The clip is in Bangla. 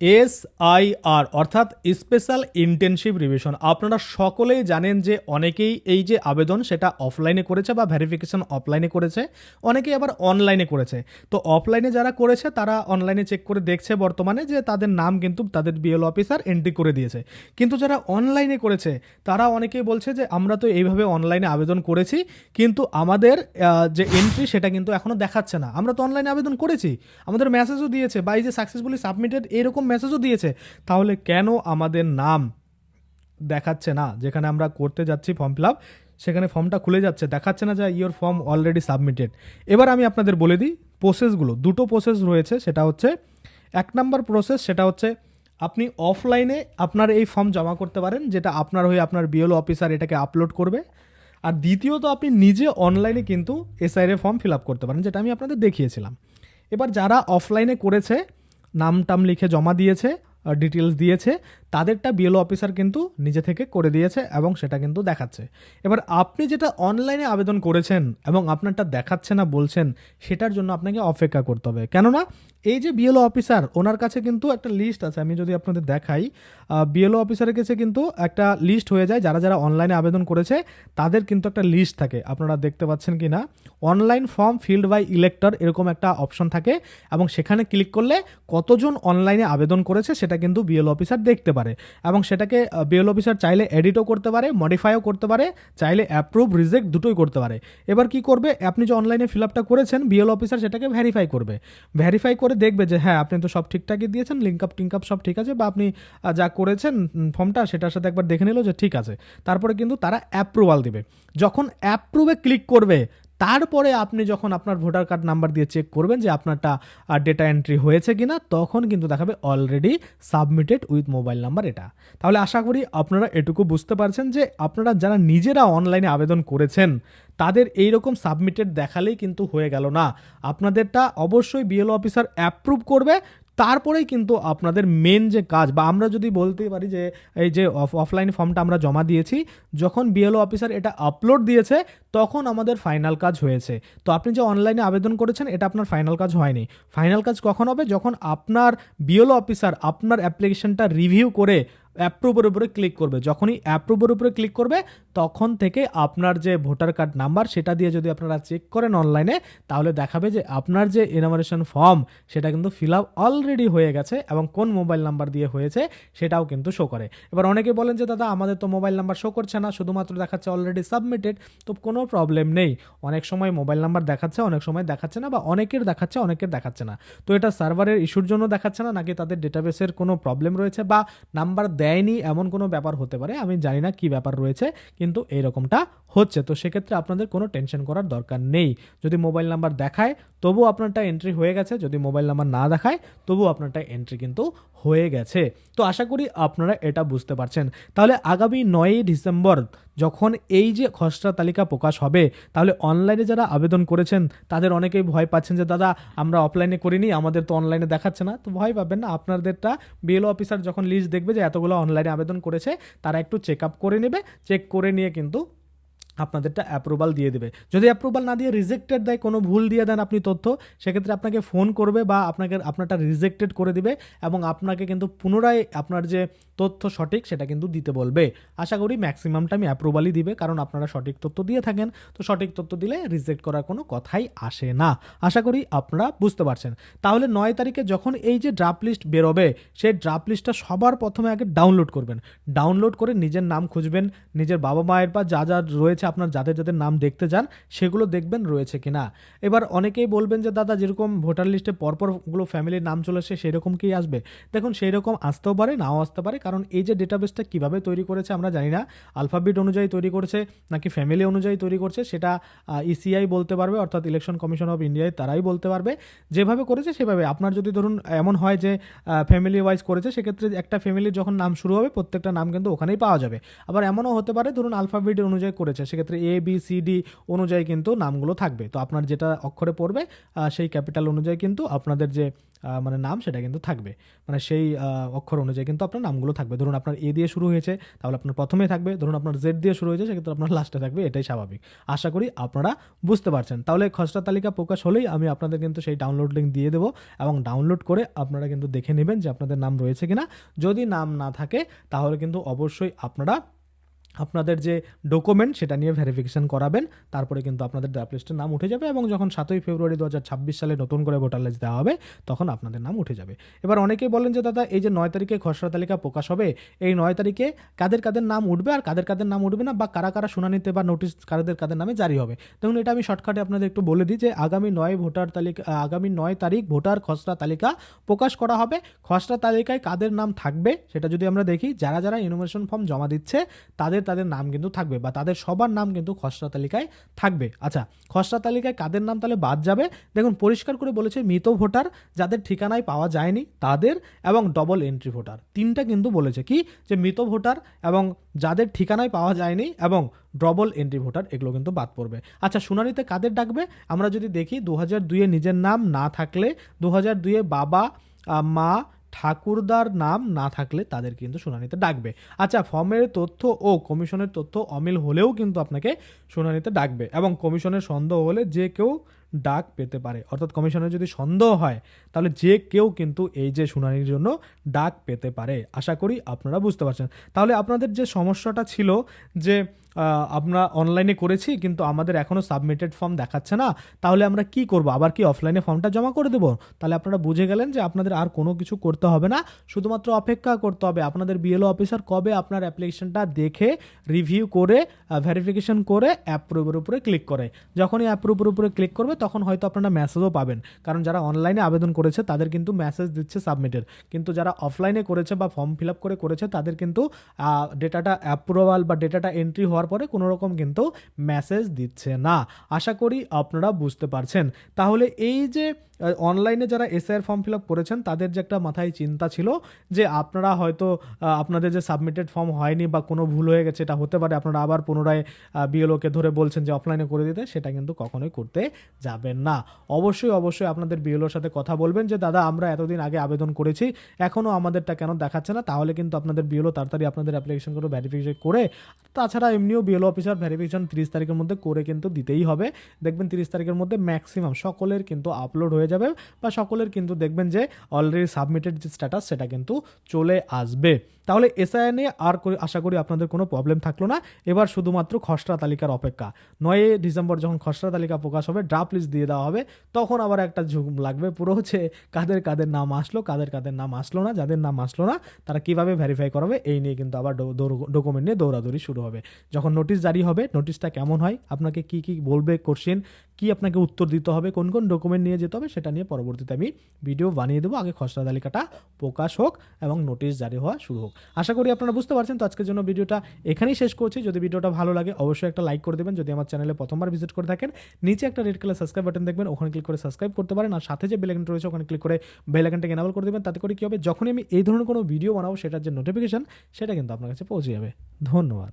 এস আই আর অর্থাৎ স্পেশাল ইন্টেনসিভ রিভিশন। আপনারা সকলেই জানেন যে অনেকেই এই যে আবেদন, সেটা অফলাইনে করেছে বা ভেরিফিকেশন অফলাইনে করেছে, অনেকেই আবার অনলাইনে করেছে। তো অফলাইনে যারা করেছে, তারা অনলাইনে চেক করে দেখছে বর্তমানে যে তাদের নাম কিন্তু তাদের বিএল অফিসার এন্ট্রি করে দিয়েছে। কিন্তু যারা অনলাইনে করেছে, তারা অনেকেই বলছে যে, আমরা তো এইভাবে অনলাইনে আবেদন করেছি, কিন্তু আমাদের যে এন্ট্রি, সেটা কিন্তু এখনও দেখাচ্ছে না। আমরা তো অনলাইনে আবেদন করেছি। আমাদের মেসেজও দিয়েছে বা এই যে সাকসেসফুলি সাবমিটেড, এরকম মেসেজও দিয়েছে। তাহলে কেন আমাদের নাম দেখাচ্ছে না? যেখানে আমরা করতে যাচ্ছি ফর্ম ফিল আপ সেখানে ফর্মটা খুলে যাচ্ছে। দেখাচ্ছে না যে ইয়োর ফর্ম অলরেডি সাবমিটেড এবার আমি আপনাদের বলে দিই প্রসেসগুলো দুটো প্রসেস রয়েছে, সেটা হচ্ছে এক নাম্বার প্রসেস সেটা হচ্ছে আপনি অফলাইনে আপনার এই ফর্ম জমা করতে পারেন, যেটা আপনার হয়ে আপনার বিএলও অফিসার এটাকে আপলোড করবে। আর দ্বিতীয়ত আপনি নিজে অনলাইনে কিন্তু এসআইএর ফর্ম ফিল আপ করতে পারেন, যেটা আমি আপনাদের দেখিয়েছিলাম। এবার যারা অফলাইনে করেছে নাম টাম লিখে জমা দিয়েছে ডিটেলস দিয়েছে। তাদেরটা বিএলও অফিসার কিন্তু নিজে থেকে করে দিয়েছে এবং সেটা কিন্তু দেখাচ্ছে। এবার আপনি যেটা অনলাইনে আবেদন করেছেন এবং আপনারটা দেখাচ্ছে না, বলছেন, সেটার জন্য আপনাকে অপেক্ষা করতে হবে। কেননা এই যে বিএলও অফিসার ওনার কাছে কিন্তু একটা লিস্ট আছে। আমি যদি আপনাদের দেখাই বিএলও অফিসারের কাছে কিন্তু একটা লিস্ট হয়ে যায়। যারা যারা অনলাইনে আবেদন করেছে, তাদের কিন্তু একটা লিস্ট থাকে। আপনারা দেখতে পাচ্ছেন কি না online form filled by elector এরকম একটা অপশন থাকে এবং সেখানে ক্লিক করলে কতজন অনলাইনে আবেদন করেছে সেটা কিন্তু বিএল অফিসার দেখতে পারে এবং সেটাকে বিএল অফিসার চাইলে এডিটও করতে পারে মডিফাইও করতে পারে, চাইলে অ্যাপ্রুভ রিজেক্ট দুটোই করতে পারে। এবার কি করবে? আপনি যে অনলাইনে ফিল আপটা করেছেন বিএল অফিসার সেটাকে ভেরিফাই করবে। ভেরিফাই করে দেখবে যে হ্যাঁ আপনি তো সব ঠিকঠাকই দিয়েছেন লিঙ্ক আপ টিঙ্ক আপ সব ঠিক আছে বা আপনি যা করেছেন ফর্মটা সেটার সাথে একবার দেখে নিল যে ঠিক আছে। তারপরে কিন্তু তারা অ্যাপ্রুভাল দিবে। যখন অ্যাপ্রুভে ক্লিক করবে তারপরে আপনি যখন আপনার ভোটার কার্ড নাম্বার দিয়ে চেক করবেন যে আপনারটা ডেটা এন্ট্রি হয়েছে কিনা, তখন কিন্তু দেখাবে already submitted with mobile number এটা। তাহলে আশা করি আপনারা এটুকু বুঝতে পারছেন যে আপনারা যারা নিজেরা অনলাইনে আবেদন করেছেন, তাদের এই রকম সাবমিটেড দেখালেই কিন্তু হয়ে গেল না। আপনাদেরটা অবশ্যই বিএলও অফিসার অ্যাপ্রুভ করবে তারপরেই কিন্তু আপনাদের মেন যে কাজ, বা আমরা যদি বলতে পারি যে, এই যে অফলাইন ফর্মটা আমরা জমা দিয়েছি, যখন বিএলও অফিসার এটা আপলোড দিয়েছে, তখন আমাদের ফাইনাল কাজ হয়েছে। তো আপনি যে অনলাইনে আবেদন করেছেন, এটা আপনার ফাইনাল কাজ হয়নি। ফাইনাল কাজ কখন হবে? যখন আপনার বিএলও অফিসার আপনার অ্যাপ্লিকেশনটা রিভিউ করে অ্যাপ্রুভের উপরে ক্লিক করবে। যখনই অ্যাপ্রুভের উপরে ক্লিক করবে, তখন থেকে আপনার যে ভোটার কার্ড নাম্বার সেটা দিয়ে যদি আপনারা চেক করেন অনলাইনে তাহলে দেখাবে যে আপনার যে এনামারেশন ফর্ম সেটা কিন্তু ফিল আপ অলরেডি হয়ে গেছে এবং কোন মোবাইল নাম্বার দিয়ে হয়েছে, সেটাও কিন্তু শো করে। এবার অনেকে বলেন যে, দাদা, আমাদের তো মোবাইল নাম্বার শো করছে না, শুধুমাত্র দেখাচ্ছে অলরেডি সাবমিটেড তো কোনো প্রবলেম নেই। অনেক সময় মোবাইল নাম্বার দেখাচ্ছে, অনেক সময় দেখাচ্ছে না বা অনেকের দেখাচ্ছে অনেকের দেখাচ্ছে না। তো এটা সার্ভারের ইস্যুর জন্য দেখাচ্ছে না, নাকি তাদের ডেটাবেসের কোনো প্রবলেম রয়েছে বা নাম্বার দেয়নি, এমন কোনো ব্যাপার হতে পারে, আমি জানি না কি ব্যাপার রয়েছে, কিন্তু এরকমটা হচ্ছে। তো সেক্ষেত্রে আপনাদের কোনো টেনশন করার দরকার নেই। যদি মোবাইল নাম্বার দেখায় তবু আপনারটা এন্ট্রি হয়ে গেছে, যদি মোবাইল নাম্বার না দেখায় তবু আপনারটা এন্ট্রি কিন্তু হয়ে গেছে। তো আশা করি আপনারা এটা বুঝতে পারছেন। তাহলে আগামী নয়ই ডিসেম্বর যখন এই যে খসড়া তালিকা প্রকাশ হবে, তাহলে অনলাইনে যারা আবেদন করেছেন, তাদের অনেকেই ভয় পাচ্ছেন যে, দাদা, আমরা অফলাইনে করিনি, আমাদের তো অনলাইনে দেখাচ্ছে না। তো ভয় পাবেন না। আপনাদেরটা বিএলও অফিসার যখন লিস্ট দেখবে যে, এতগুলো অনলাইনে আবেদন করেছে, তারা একটু চেক আপ করে নেবে। চেক করে নিয়ে কিন্তু আপনাদেরটা অ্যাপ্রুভাল দিয়ে দেবে। যদি অ্যাপ্রুভাল না দিয়ে রিজেক্টেড দেয়, কোনো ভুল দিয়ে দেন আপনি তথ্য, সেক্ষেত্রে আপনাকে ফোন করবে বা আপনাকে, আপনারটা রিজেক্টেড করে দিবে এবং আপনাকে কিন্তু পুনরায় আপনার যে তথ্য সঠিক, সেটা কিন্তু দিতে বলবে। আশা করি ম্যাক্সিমামটা আমি অ্যাপ্রুভালই দিবে, কারণ আপনারা সঠিক তথ্য দিয়ে থাকেন। তো সঠিক তথ্য দিলে রিজেক্ট করার কোনো কথাই আসে না। আশা করি আপনারা বুঝতে পারছেন। তাহলে নয় তারিখে যখন এই যে ড্রাফট লিস্ট বেরোবে, সেই ড্রাফট লিস্টটা সবার প্রথমে আগে ডাউনলোড করবেন। ডাউনলোড করে নিজের নাম খুঁজবেন, নিজের বাবা মায়ের বা যা যা রয়েছে আপনার যাদের যাদের নাম দেখতে যান সেগুলো দেখবেন রয়েছে কিনা। এবার অনেকেই বলবেন যে, দাদা, যেরকম ভোটার লিস্টে পরপরগুলো ফ্যামিলির নাম চলে আসে সেরকম কি আসবে? দেখুন সেই রকম আসতেও পারে, নাও আসতে পারে, কারণ এই যে ডেটাবেসটা কীভাবে তৈরি করেছে আমরা জানি না। আলফাবিট অনুযায়ী তৈরি করেছে, নাকি ফ্যামিলি অনুযায়ী তৈরি করছে, সেটা ইসিআই বলতে পারবে, অর্থাৎ ইলেকশন কমিশন অফ ইন্ডিয়ায় তারাই বলতে পারবে। যেভাবে করেছে, সেভাবে। আপনার যদি ধরুন, এমন হয় যে ফ্যামিলি ওয়াইজ করেছে, সেক্ষেত্রে একটা ফ্যামিলির যখন নাম শুরু হবে, প্রত্যেকটা নাম কিন্তু ওখানেই পাওয়া যাবে। আবার এমনও হতে পারে, ধরুন আলফাবিট অনুযায়ী করেছে সেক্ষেত্রে এ বি সি ডি অনুযায়ী কিন্তু নামগুলো থাকবে। তো আপনার যেটা অক্ষরে পড়বে সেই ক্যাপিটাল অনুযায়ী কিন্তু আপনাদের যে মানে নাম সেটা কিন্তু থাকবে। মানে সেই অক্ষর অনুযায়ী কিন্তু আপনার নামগুলো থাকবে। ধরুন আপনার এ দিয়ে শুরু হয়েছে, তাহলে আপনার প্রথমেই থাকবে। ধরুন আপনার জেড দিয়ে শুরু হয়েছে, সেক্ষেত্রে আপনার লাস্টে থাকবে। এটাই স্বাভাবিক। আশা করি আপনারা বুঝতে পারছেন। তাহলে খসড়া তালিকা প্রকাশ হলেই আমি আপনাদের কিন্তু সেই ডাউনলোড লিঙ্ক দিয়ে দেবো এবং ডাউনলোড করে আপনারা কিন্তু দেখে নেবেন যে আপনাদের নাম রয়েছে কিনা। যদি নাম না থাকে, তাহলে কিন্তু অবশ্যই আপনারা আপনাদের যে ডকুমেন্ট সেটা নিয়ে ভেরিফিকেশন করাবেন, তারপরে কিন্তু আপনাদের ড্রাফট লিস্টের নাম উঠে যাবে এবং যখন সাতই ফেব্রুয়ারি দু হাজার ছাব্বিশ সালে নতুন করে ভোটার লিস্ট দেওয়া হবে, তখন আপনাদের নাম উঠে যাবে। এবার অনেকেই বলেন যে, দাদা, এই যে নয় তারিখে খসড়া তালিকা প্রকাশ হবে, এই নয় তারিখে কাদের কাদের নাম উঠবে আর কাদের কাদের নাম উঠবে না বা কারা কারা শুনানিতে বা নোটিশ কাদের কাদের নামে জারি হবে? দেখুন, এটা আমি শর্টকাটে আপনাদের একটু বলে দিই যে, আগামী নয় ভোটার তালিকা আগামী নয় তারিখ ভোটার খসড়া তালিকা প্রকাশ করা হবে। খসড়া তালিকায় কাদের নাম থাকবে, সেটা যদি আমরা দেখি, যারা যারা ইনোভেশন ফর্ম জমা দিচ্ছে, তাদের তাদের তাদের নাম কিন্তু থাকবে বা তাদের সবার নাম কিন্তু খসড়া তালিকায় থাকবে। আচ্ছা খসড়া তালিকায় কাদের নাম তাহলে বাদ যাবে? দেখুন, পরিষ্কার করে বলেছে মৃত ভোটার, যাদের ঠিকানায় পাওয়া যায়নি, তাদের এবং ডবল এন্ট্রি ভোটার। তিনটা কিন্তু বলেছে কি? যে মৃত ভোটার এবং যাদের ঠিকানায় পাওয়া যায়নি এবং ডবল এন্ট্রি ভোটার, এগুলো কিন্তু বাদ পড়বে। আচ্ছা শুনানিতে কাদের ডাকবে? আমরা যদি দেখি, দু হাজার দুইয়ে নিজের নাম না থাকলে, দু হাজার দুইয়ে বাবা মা ঠাকুরদার নাম না থাকলে তাদের কিন্তু শুনানিতে ডাকবে। আচ্ছা ফর্মের তথ্য ও কমিশনের তথ্য অমিল হলেও কিন্তু আপনাকে শুনানিতে ডাকবে এবং কমিশনের সন্দেহ হলে যে কেউ ডাক পেতে পারে। অর্থাৎ কমিশনের যদি সন্দেহ হয়, তাহলে যে কেউ কিন্তু এই যে শুনানির জন্য ডাক পেতে পারে। আশা করি আপনারা বুঝতে পারছেন। তাহলে আপনাদের যে সমস্যাটা ছিল যে আমরা অনলাইনে করেছি, কিন্তু আমাদের এখনও সাবমিটেড ফর্ম দেখাচ্ছে না। তাহলে আমরা কি করব? আবার কি অফলাইনে ফর্মটা জমা করে দেবো? তাহলে আপনারা বুঝে গেলেন যে আপনাদের আর কোনো কিছু করতে হবে না। শুধুমাত্র অপেক্ষা করতে হবে, আপনাদের বিএলও অফিসার কবে আপনার অ্যাপ্লিকেশনটা দেখে রিভিউ করে ভেরিফিকেশন করে অ্যাপ্রুভের উপরে ক্লিক করে। যখনই অ্যাপ্রুভের উপরে ক্লিক করবে, তখন হয়তো আপনারা মেসেজও পাবেন। কারণ যারা অনলাইনে আবেদন করেছে, তাদের কিন্তু মেসেজ দিচ্ছে সাবমিটেড কিন্তু যারা অফলাইনে করেছে বা ফর্ম ফিল আপ করে করেছে, তাদের কিন্তু ডেটাটা অ্যাপ্রুভাল বা ডেটাটা এন্ট্রি হওয়ার পরে কোনো রকম কিন্তু মেসেজ দিচ্ছে না। আশা করি আপনারা বুঝতে পারছেন। তাহলে এই যে অনলাইনে যারা এসআইয়ের ফর্ম ফিল আপ করেছেন, তাদের যে একটা মাথায় চিন্তা ছিল যে, আপনারা হয়তো আপনাদের যে সাবমিটেড ফর্ম হয়নি বা কোনো ভুল হয়ে গেছে, এটা হতে পারে, আপনারা আবার পুনরায় বিএলওকে ধরে বলছেন যে অফলাইনে করে দিতে, সেটা কিন্তু কখনোই করতে যাবেন না। অবশ্যই অবশ্যই আপনাদের বিএলওর সাথে কথা বলবেন যে, দাদা, আমরা এতদিন আগে আবেদন করেছি এখনও আমাদেরটা কেন দেখাচ্ছে না? তাহলে কিন্তু আপনাদের বিএলও তাড়াতাড়ি আপনাদের অ্যাপ্লিকেশন করে ভেরিফিকেশন করে, তাছাড়া এমনিও বিএলও অফিসার ভেরিফিকেশন তিরিশ তারিখের মধ্যে করে কিন্তু দিতেই হবে। দেখবেন তিরিশ তারিখের মধ্যে ম্যাক্সিমাম সকলের কিন্তু আপলোড হয়ে যাবে বা সকলের কিন্তু দেখবেন যে অলরেডি সাবমিটেড যে স্ট্যাটাস সেটা কিন্তু চলে আসবে। তাহলে এসআই নিয়ে আর আশা করি আপনাদের কোনো প্রবলেম থাকল না। এবার শুধুমাত্র খসড়া তালিকার অপেক্ষা। নয় ডিসেম্বর যখন খসড়া তালিকা প্রকাশ হবে ড্রাফট লিস্ট দিয়ে দেওয়া হবে, তখন আবার একটা ঝুঁক লাগবে পুরো হচ্ছে কাদের কাদের নাম আসলো, কাদের কাদের নাম আসলো না, যাদের নাম আসলো না, তারা কীভাবে ভেরিফাই করাবে, এই নিয়ে কিন্তু আবার ডকুমেন্ট নিয়ে দৌড়াদৌড়ি শুরু হবে। যখন নোটিশ জারি হবে নোটিশটা কেমন হয়, আপনাকে কি কি বলবে কোশ্চেন কি আপনাকে উত্তর দিতে হবে, কোন কোন ডকুমেন্ট নিয়ে যেতে হবে সেটা নিয়ে পরবর্তীতে আমি ভিডিও বানিয়ে দেবো। আগে খসড়া তালিকাটা প্রকাশ হোক এবং নোটিশ জারি হওয়া শুরু হোক। আশা করি আপনারা বুঝতে পারছেন। তো আজকের জন্য ভিডিওটা এখানেই শেষ করছি। যদি ভিডিওটা ভালো লাগে, অবশ্যই একটা লাইক করে দেবেন। যদি আমার চ্যানেলে প্রথমবার ভিজিট করে থাকেন, নিচে একটা রেড কালার সাবস্ক্রাইব বাটন দেখবেন, ওখানে ক্লিক করে সাবস্ক্রাইব করতে পারেন। আর সাথে যে বেলাইকনটা রয়েছে, ওখানে ক্লিক করে বেলাইকনটাকে এনাবল করে দেবেন। তাতে করে কী হবে? যখনই আমি এই ধরনের কোনো ভিডিও বানাবো, সেটার যে নোটিফিকেশন সেটা কিন্তু আপনার কাছে পৌঁছে যাবে। ধন্যবাদ।